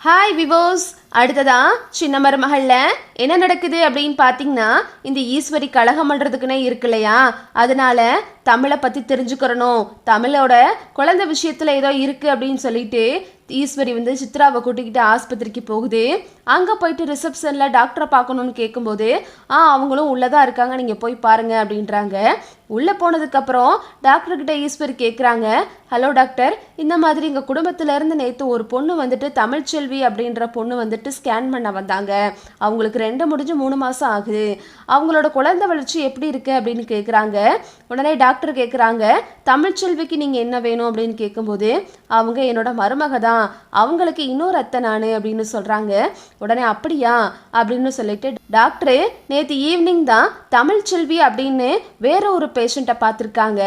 Hi விவோஸ் அடுத்ததா சின்ன மருமகளில் என்ன நடக்குது அப்படின்னு பார்த்தீங்கன்னா இந்த ஈஸ்வரி கழகம் பண்ணுறதுக்குன்னே இருக்கு இல்லையா அதனால தமிழை பற்றி தெரிஞ்சுக்கிறணும். தமிழோட குழந்தை விஷயத்தில் ஏதோ இருக்குது அப்படின்னு சொல்லிட்டு ஈஸ்வரி வந்து சித்ராவை கூட்டிக்கிட்டு ஆஸ்பத்திரிக்கு போகுது. அங்கே போயிட்டு ரிசப்ஷனில் டாக்டரை பார்க்கணுன்னு கேட்கும்போது ஆ அவங்களும் உள்ளே தான் இருக்காங்க நீங்கள் போய் பாருங்கள் அப்படின்றாங்க. உள்ளே போனதுக்கப்புறம் டாக்டர்கிட்ட ஈஸ்வரி கேட்குறாங்க ஹலோ டாக்டர் இந்த மாதிரி எங்கள் குடும்பத்திலேருந்து நேற்று ஒரு பொண்ணு வந்துட்டு தமிழ்ச்செல்வி அப்படின்ற பொண்ணு வந்துட்டு ஸ்கேன் பண்ண வந்தாங்க. அவங்களுக்கு ரெண்டு முடிஞ்சு மூணு மாதம் ஆகுது. அவங்களோட குழந்தை வளர்ச்சி எப்படி இருக்கு அப்படின்னு கேட்குறாங்க உடனே டாக்டர் கேட்குறாங்க தமிழ்ச்செல்விக்கு நீங்கள் என்ன வேணும்? அப்படின்னு கேட்கும்போது அவங்க என்னோட மருமக தான். அவங்களுக்கு இன்னொரு அத்தை நான் அப்படின்னு சொல்கிறாங்க உடனே அப்படியா? அப்படின்னு சொல்லிட்டு டாக்டரு நேற்று ஈவினிங் தான் தமிழ்ச்செல்வி அப்படின்னு வேற ஒரு பேஷண்ட்டை பார்த்துருக்காங்க.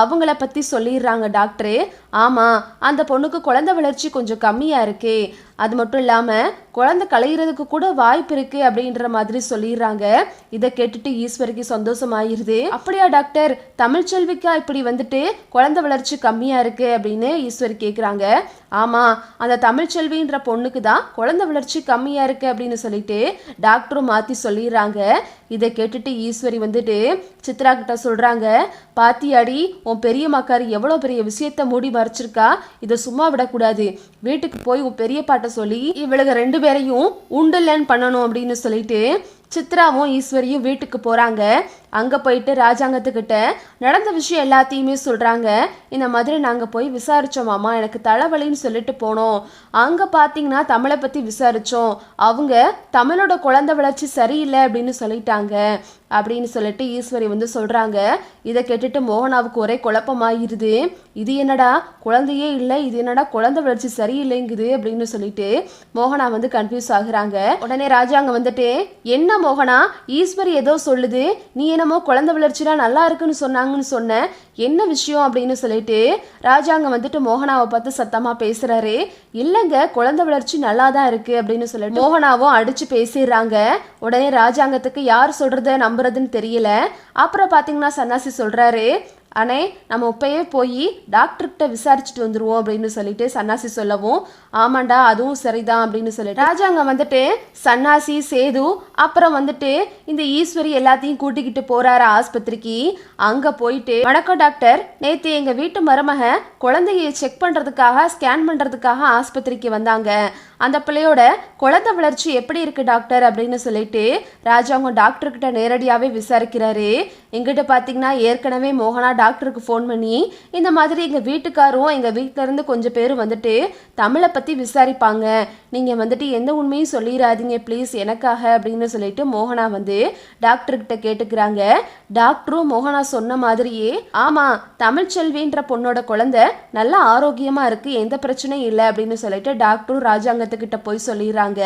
அவங்கள பற்றி சொல்லிடுறாங்க டாக்டரு. ஆமாம் அந்த பொண்ணுக்கு குழந்தை வளர்ச்சி கொஞ்சம் கம்மியாக இருக்கு. அது மட்டும் இல்லாமல் குழந்தை கலையிறதுக்கு கூட வாய்ப்பு இருக்கு அப்படின்ற மாதிரி சொல்லிடுறாங்க. இதை கேட்டுட்டு ஈஸ்வரிக்கு சந்தோஷமாயிருது. அப்படியா டாக்டர் தமிழ்ச்செல்விக்கா இப்படி வந்துட்டு குழந்தை வளர்ச்சி கம்மியாக இருக்கு அப்படின்னு ஈஸ்வரி கேட்குறாங்க ஆமாம் அந்த தமிழ்ச்செல்வின்ற பொண்ணுக்கு தான் குழந்தை வளர்ச்சி கம்மியாக இருக்குது அப்படின்னு சொல்லிட்டு டாக்டரும் மாற்றி சொல்லிடுறாங்க. இதை கேட்டுட்டு ஈஸ்வரி வந்துட்டு சித்ரா கிட்ட சொல்கிறாங்க பாத்தியாடி உன் பெரிய மக்காரி எவ்வளோ பெரிய விஷயத்த மூடி மறைச்சிருக்கா? இதை சும்மா விடக்கூடாது. வீட்டுக்கு போய் உன் பெரிய பாட்டை சொல்லி இவளுக ரெண்டு பேரையும் உண்டுலன் பண்ணணும் அப்படின்னு சொல்லிட்டு சித்ராவும் ஈஸ்வரியும் வீட்டுக்கு போகிறாங்க அங்கே போயிட்டு ராஜாங்கத்துக்கிட்ட நடந்த விஷயம் எல்லாத்தையுமே சொல்கிறாங்க இந்த மாதிரி நாங்கள் போய் விசாரித்தோம் மாமா எனக்கு தலைவலின்னு சொல்லிட்டு போனோம். அங்கே பார்த்தீங்கன்னா தமிழை பற்றி விசாரித்தோம் அவங்க தமிழோட குழந்தை வளர்ச்சி சரியில்லை அப்படின்னு சொல்லிட்டாங்க. அப்படின்னு சொல்லிட்டு ஈஸ்வரி வந்து சொல்கிறாங்க இதை கேட்டுட்டு மோகனாவுக்கு ஒரே குழப்பமாயிருது. இது என்னடா? குழந்தையே இல்லை. இது என்னடா? குழந்தை வளர்ச்சி சரியில்லைங்குது. அப்படின்னு சொல்லிட்டு மோகனா வந்து கன்ஃபியூஸ் ஆகுறாங்க. உடனே ராஜாங்க வந்துட்டு என்ன மோகனா? ஈஸ்வரி ஏதோ சொல்லுது. நீ என்ன என்னமோ குழந்தை வளர்ச்சிலாம் நல்லா இருக்குன்னு சொன்னாங்கன்னு சொன்ன என்ன விஷயம் அப்படின்னு சொல்லிட்டு ராஜாங்க வந்துட்டு மோகனாவை பார்த்து சத்தமா பேசுறாரு. இல்லைங்க குழந்தை வளர்ச்சி நல்லா தான் இருக்கு அப்படின்னு சொல்லிட்டு மோகனாவும் அடிச்சு பேசிடுறாங்க. உடனே ராஜாங்கத்துக்கு யார் சொல்றத நம்புறதுன்னு தெரியல. அப்புறம் பாத்தீங்கன்னா சன்னாசி சொல்றாரு அண்ணே நம்ம இப்பயே போய் டாக்டர்கிட்ட விசாரிச்சுட்டு வந்துருவோம் அப்படின்னு சொல்லிட்டு சன்னாசி சொல்லவும் ஆமாண்டா அதுவும் சரிதான் அப்படின்னு சொல்லிட்டு. ராஜாங்க வந்துட்டு சன்னாசி சேது அப்புறம் வந்துட்டு இந்த ஈஸ்வரி எல்லாத்தையும் கூட்டிக்கிட்டு போறாரு ஆஸ்பத்திரிக்கு. அங்க போயிட்டு வணக்கம் டாக்டர். நேத்து எங்க வீட்டு மருமக குழந்தைய செக் பண்றதுக்காக ஸ்கேன் பண்றதுக்காக ஆஸ்பத்திரிக்கு வந்தாங்க. அந்த பிள்ளையோட குழந்தை வளர்ச்சி எப்படி இருக்கு டாக்டர் அப்படின்னு சொல்லிட்டு ராஜாங்க டாக்டர்கிட்ட நேரடியாகவே விசாரிக்கிறாரு. எங்கிட்ட பார்த்தீங்கன்னா ஏற்கனவே மோகனா டாக்டருக்கு ஃபோன் பண்ணி இந்த மாதிரி எங்கள் வீட்டுக்காரும் எங்கள் வீட்டிலேருந்து கொஞ்சம் பேர் வந்துட்டு தமிழை பற்றி விசாரிப்பாங்க. நீங்கள் வந்துட்டு எந்த உண்மையும் சொல்லிடாதீங்க ப்ளீஸ் எனக்காக அப்படின்னு சொல்லிட்டு மோகனா வந்து டாக்டர்கிட்ட கேட்டுக்கிறாங்க. டாக்டரும் மோகனா சொன்ன மாதிரியே ஆமாம் தமிழ்ச்செல்வின்ற பொண்ணோட குழந்தை நல்லா ஆரோக்கியமாக இருக்கு எந்த பிரச்சனையும் இல்லை அப்படின்னு சொல்லிட்டு டாக்டரும் ராஜாங்கத்துக்கிட்ட போய் சொல்லிடுறாங்க.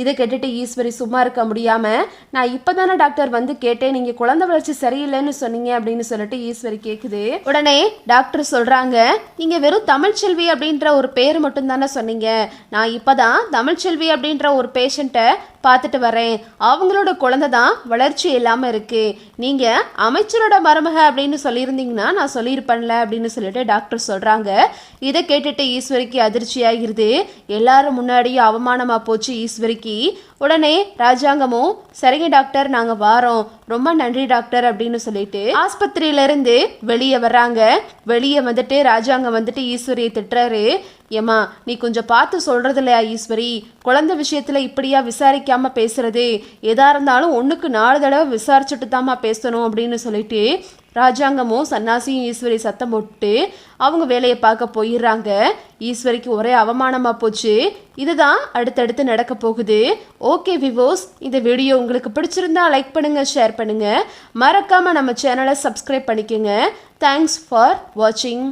இதை கேட்டுட்டு ஈஸ்வரி சும்மா இருக்க முடியாம நான் இப்பதானே டாக்டர் வந்து கேட்டேன் நீங்க குழந்தை வளர்ச்சி சரியில்லைன்னு சொன்னீங்க அப்படின்னு சொல்லிட்டு ஈஸ்வரி கேக்குது. உடனே டாக்டர் சொல்றாங்க நீங்க வெறும் தமிழ்ச்செல்வி அப்படின்ற ஒரு பேர் மட்டும் தானே சொன்னீங்க. நான் இப்பதான் தமிழ்ச்செல்வி அப்படின்ற ஒரு பேஷண்ட்டை பார்த்துட்டு வரேன். அவங்களோட குழந்தை தான் வளர்ச்சி இல்லாமல் இருக்குது நீங்கள் அமைச்சரோட மருமக அப்படின்னு சொல்லியிருந்தீங்கன்னா நான் சொல்லியிருப்பேன்ல அப்படின்னு சொல்லிட்டு டாக்டர் சொல்கிறாங்க இதை கேட்டுட்டு ஈஸ்வரிக்கு அதிர்ச்சி ஆகிருது எல்லாரும் முன்னாடியும் அவமானமாக போச்சு ஈஸ்வரிக்கு. உடனே ராஜாங்கமும் சரிங்க டாக்டர் நாங்கள் வாரோம். ரொம்ப நன்றி டாக்டர் அப்படின்னு சொல்லிட்டு ஆஸ்பத்திரியிலேருந்து வெளியே வர்றாங்க. வெளியே வந்துட்டு ராஜாங்கம் வந்துட்டு ஈஸ்வரியை திட்டுறாரு. ஏம்மா நீ கொஞ்சம் பார்த்து சொல்கிறது இல்லையா ஈஸ்வரி? குழந்தை விஷயத்தில் இப்படியா விசாரிக்காமல் பேசுறது? எதா இருந்தாலும் ஒன்றுக்கு நாலு தடவை விசாரிச்சுட்டு தாம்மா பேசணும் அப்படின்னு சொல்லிட்டு ராஜாங்கமும் சன்னாசியும் ஈஸ்வரி சத்தம் போட்டு அவங்க வேலையை பார்க்க போயிடுறாங்க. ஈஸ்வரிக்கு ஒரே அவமானமாக போச்சு. இதுதான் அடுத்தடுத்து நடக்க போகுது. ஓகே விவோஸ் இந்த வீடியோ உங்களுக்கு பிடிச்சிருந்தா லைக் பண்ணுங்க ஷேர் பண்ணுங்க. மறக்காமல் நம்ம சேனலை சப்ஸ்கிரைப் பண்ணிக்கோங்க. தேங்க்ஸ் ஃபார் வாட்சிங்